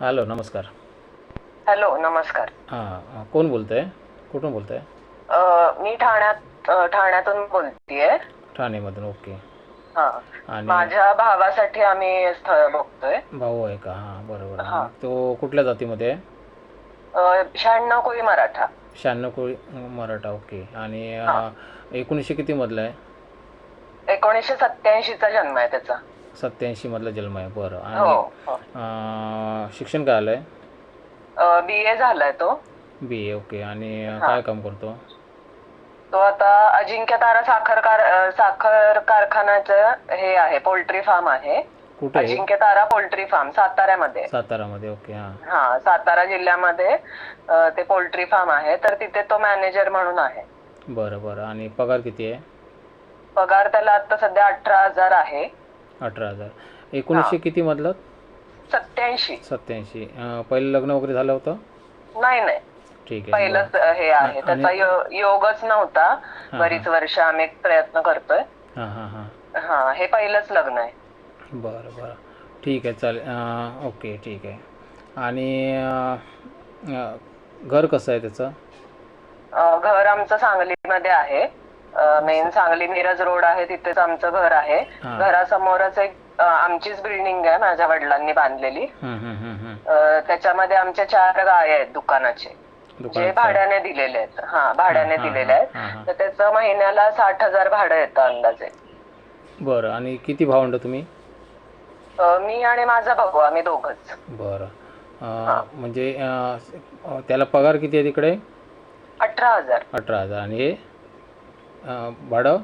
Hello नमस्कार. Hello नमस्कार. हां कोण बोलतं आहे कुठून बोलतं आहे अ, मी ठाण्यात अ, ठाण्यातून बोलतीये. ठाणेमधून ओके. हा. आणि माझ्या भावासाठी आम्ही स्थळ बघतोय. भाऊ आहे का? हां बरोबर. हां. तो कुठल्या जातीमध्ये आहे? अ, शहाण्णव कोळी मराठा. शहाण्णव कोळी मराठा ओके. आणि अं, हां. एकोणीसशे कितीमधला आहे? एकोणीसशे सत्याऐंशीचा जन्म आहे त्याचा. सत्याऐंशीमधला जन्म आहे बरं. हो आणि अं, शिक्षण काय आलं आहे बी ए झालाय तो. B A okay. आणि हां. काय काम करतो? तो आता अजिंक्य तारा साखर कार अ, साखर कारखान्याचं हे आहे पोल्ट्री फार्म आहे. कुठे आहे? अजिंक्य तारा पोल्ट्री फार्म साताऱ्यामध्ये. सातारामध्ये ओके हां. हा सातारा जिल्ह्यामध्ये अ, ते पोल्ट्री फार्म आहे. तर तिथे तो मॅनेजर म्हणून आहे. बरं बरं. आणि पगार किती आहे? पगार त्याला आता सध्या अठरा हजार आहे. अठरा हजार. एकोणीसशे कितीमधलं? सत्याऐंशी सत्याऐंशी अं, पहिलं लग्न वगैरे झालं होतं? नाही नाही. ठीक आहे. पहिलंच हे आहे. त्याचा यो- योगच नव्हता. बरीच वर्ष आम्ही प्रयत्न करतोय. हां हां हां. हा हे पहिलंच लग्न आहे. बरं बरं. ठीक आहे चालेल. अं, ओके ठीक आहे. आणि अं, अं, घर कसं आहे त्याचं? अ, घर आमचं सांगलीमध्ये आहे. मेन सांगली मिरज रोड आहे तिथेच आमचं घर आहे. घरासमोरच एक अ, आमचीच बिल्डिंग आहे माझ्या वडिलांनी बांधलेली. अ, त्याच्यामध्ये आमचे चार गाय आहेत दुकानाचे. जे भाड्याने दिलेले आहेत. हा भाड्याने दिलेले आहेत. तर त्याचं महिन्याला साठ हजार भाडं येतं अंदाजे. बरं आणि किती भावंड तुम्ही? अ, मी आणि माझा भाऊ आम्ही दोघच. बरं. अं, म्हणजे अं, त्याला पगार किती आहे तिकडे? अठरा हजार. अठरा हजार. आणि हे? भाडं?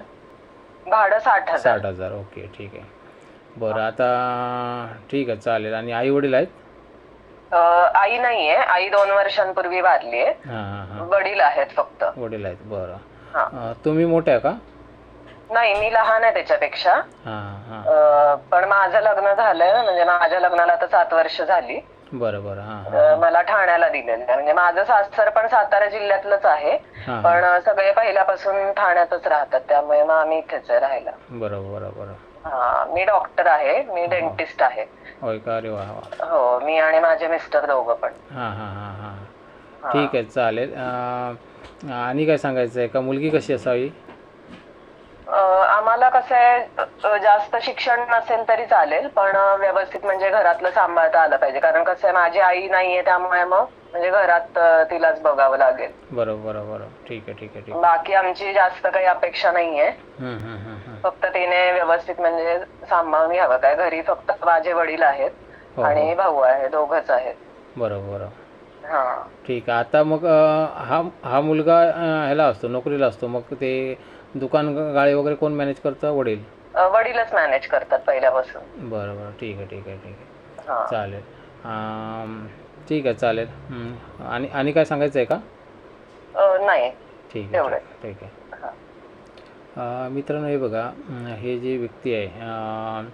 भाडं साठ हजार. साठ हजार ओके ठीक आहे. बरं आता ठीक आहे चालेल. आणि आई वडील आहेत? अ, आई नाहीये. आई दोन वर्षांपूर्वी वारली आहे. हां हां हां. वडील आहेत फक्त. वडील आहेत बरं. हा. अं, तुम्ही मोठे आहे का? नाही मी लहान आहे त्याच्यापेक्षा. हां हां. अ, पण माझं लग्न झालंय म्हणजे माझ्या लग्नाला आता सात वर्ष झाली. बरं बरं हां हां. अ, मला ठाण्याला दिलेलं आहे. म्हणजे माझं सासर पण सातारा जिल्ह्यातलंच आहे. हां. पण सगळे पहिल्यापासून ठाण्यातच राहतात. त्यामुळे मग आम्ही इथेच आहे राहायला. बरं बरं बरं हा मी डॉक्टर आहे. मी डेंटिस्ट आहे. होय का? अरे वा वा. हो मी आणि माझे मिस्टर दोघं पण. हां हां हां हां. हा. ठीक आहे चालेल. अं, आणि काय सांगायचं आहे का मुलगी कशी असावी? कसं आहे जास्त शिक्षण नसेल तरी चालेल पण व्यवस्थित म्हणजे घरातलं सांभाळता आलं पाहिजे. कारण कसं आहे माझी आई नाहीये त्यामुळे मग म्हणजे घरात तिलाच बघावं लागेल. बरं बरं बरं ठीक आहे ठीक आहे. बाकी आमची जास्त काही अपेक्षा नाहीये. फक्त तिने व्यवस्थित म्हणजे सांभाळून घ्यावं. काय घरी फक्त माझे वडील आहेत हो आणि हो. भाऊ आहे दोघच आहेत. बरं बरं हा. ठीक आहे आता मग हा हा मुलगा ह्याला असतो नोकरीला असतो. मग ते दुकान गाळे वगैरे कोण मॅनेज करतं? वडील? अ, वडीलच मॅनेज करतात पहिल्यापासून. बरं बरं. ठीक आहे ठीक आहे ठीक आहे. हा. चालेल. अं, ठीक आहे चालेल. हं. आणि आणि काय सांगायचं आहे का? अ, नाही. ठीक आहे. ठीक आहे. हा. अ, मित्रांनो हे बघा. अं, हे जी व्यक्ती आहे अं,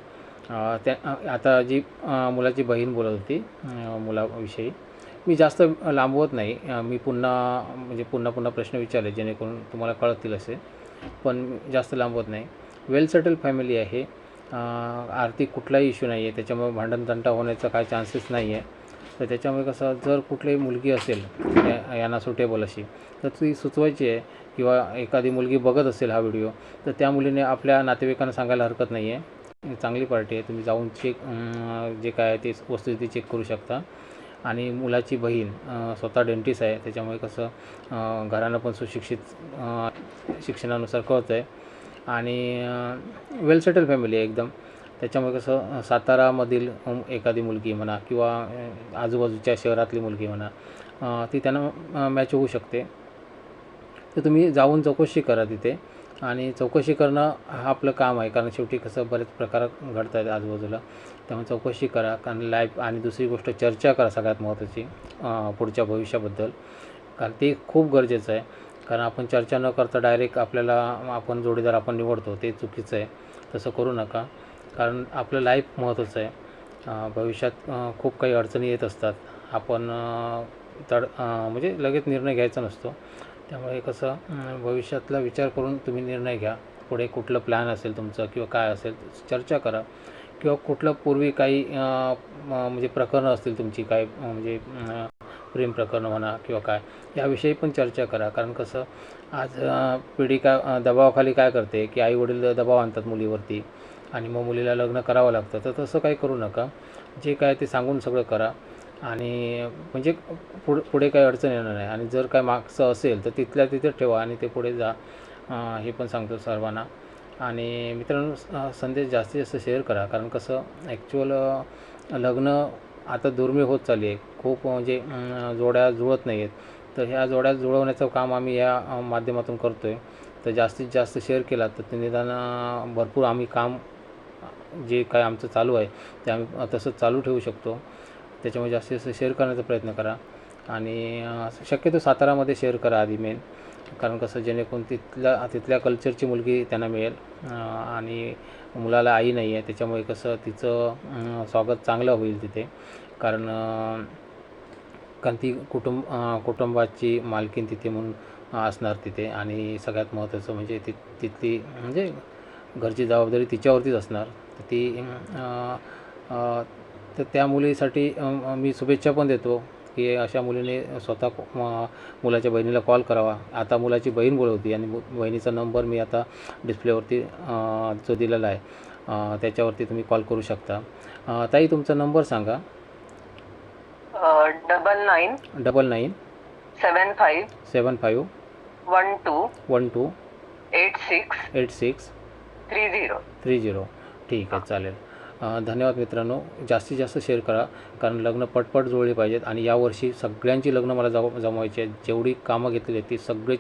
अं, त्या अं, आता जी अं, मुलाची बहीण बोलत होती अं, मुलाविषयी. मी जास्त लांबवत नाही. अं, मी पुन्हा म्हणजे पुन्हा पुन्हा प्रश्न विचारले जेणेकरून तुम्हाला कळतील असे. पण जास्त लांबवत नाही. वेल सेटल फॅमिली आहे. आर्थिक कुठलाही इश्यू नाही आहे त्याच्यामुळे भांडणतंटा होण्याचा काही चान्सेस नाही आहे तर त्याच्यामुळे कसं जर कुठलीही मुलगी असेल या- यांना सुटेबल अशी तर ती सुचवायची आहे किंवा एखादी मुलगी बघत असेल हा व्हिडिओ तर त्या मुलीने आपल्या नातेवाईकांना सांगायला हरकत नाही आहे चांगली पार्टी आहे. तुम्ही जाऊन चेक जे काय आहे ते वस्तुस्थिती चेक करू शकता. आणि मुलाची बहीण स्वतः डेंटिस्ट आहे. त्याच्यामुळे कसं घरानं पण सुशिक्षित शिक्षणानुसार कळतं आहे आणि वेल सेटल फॅमिली आहे एकदम. त्याच्यामुळे कसं सातारामधील एखादी मुलगी म्हणा किंवा आजूबाजूच्या शहरातली मुलगी म्हणा ती त्यांना मॅच होऊ शकते. तर तुम्ही जाऊन चौकशी करा तिथे. आणि चौकशी करणं हा आपलं काम आहे. कारण शेवटी कसं बरेच प्रकार घडत आहेत आजूबाजूला. त्यामुळे चौकशी करा. कारण लाईफ आणि दुसरी गोष्ट चर्चा करा सगळ्यात महत्त्वाची पुढच्या भविष्याबद्दल. कारण ते खूप गरजेचं आहे. कारण आपण चर्चा न करता डायरेक्ट आपल्याला आपण जोडीदार आपण निवडतो. ते चुकीचं आहे. तसं करू नका. कारण आपलं लाईफ महत्त्वाचं आहे. भविष्यात खूप काही अडचणी येत असतात. आपण तड म्हणजे लगेच निर्णय घ्यायचा नसतो. त्यामुळे कसं भविष्यातला विचार करून तुम्ही निर्णय घ्या. पुढे कुठलं प्लॅन असेल तुमचं किंवा काय असेल चर्चा करा. किंवा कुठलं पूर्वी काही म्हणजे प्रकरणं असतील तुमची काय म्हणजे प्रेम प्रकरणं म्हणा किंवा काय याविषयी पण चर्चा करा. कारण कसं आज पिढी काय दबावाखाली काय करते की आई वडील दबाव आणतात मुलीवरती आणि मग मुलीला लग्न करावं लागतं. तर तसं काही करू नका. जे काय ते सांगून सगळं करा. आणि म्हणजे पुढे पुढे काही अडचण येणार नाही. आणि जर काय मागचं असेल तर तिथल्या तिथे ठेवा आणि ते पुढे जा. हे पण सांगतो सर्वांना. आणि मित्रांनो संदेश जास्तीत जास्त शेअर करा. कारण कसं ॲक्च्युअल लग्न आता दुर्मिळ होत चालली आहे. खूप म्हणजे जोड्या जुळत नाही आहेत तर ह्या जोड्या जुळवण्याचं काम आम्ही या माध्यमातून करतो आहे तर जास्तीत जास्त शेअर केला तर ते निदान भरपूर आम्ही काम जे काय आमचं चालू आहे ते आम्ही तसं चालू ठेवू शकतो. त्याच्यामुळे जास्तीत जास्त शेअर करण्याचा प्रयत्न करा. आणि शक्यतो सातारामध्ये शेअर करा आधी मेन कारण कसं जेणेकरून तिथल्या तिथल्या कल्चरची मुलगी त्यांना मिळेल. आणि मुलाला आई नाही आहे त्याच्यामुळे कसं तिचं स्वागत चांगलं होईल तिथे. कारण कारण ती कुटुंब कुटुंबाची मालकीन तिथे म्हणून असणार तिथे. आणि सगळ्यात महत्त्वाचं म्हणजे ति तिथली म्हणजे घरची जबाबदारी तिच्यावरतीच असणार. ती तर त्या मुलीसाठी मी शुभेच्छा पण देतो की अशा मुलीने स्वतः मुलाच्या बहिणीला कॉल करावा. आता मुलाची बहीण बोलवती आणि बहिणीचा नंबर मी आता डिस्प्लेवरती जो दिलेला आहे त्याच्यावरती तुम्ही कॉल करू शकता. ताई तुमचा नंबर सांगा. Double nine double nine seven five seven five one two one two eight six eight six three zero. Three zero. ठीक आहे चालेल. धन्यवाद मित्रांनो. जास्तीत जास्त शेअर करा कारण लग्न पटपट जुळली पाहिजेत आणि यावर्षी सगळ्यांची लग्न मला जम जमवायची आहेत. जेवढी कामं घेतलेली आहेत ती सगळी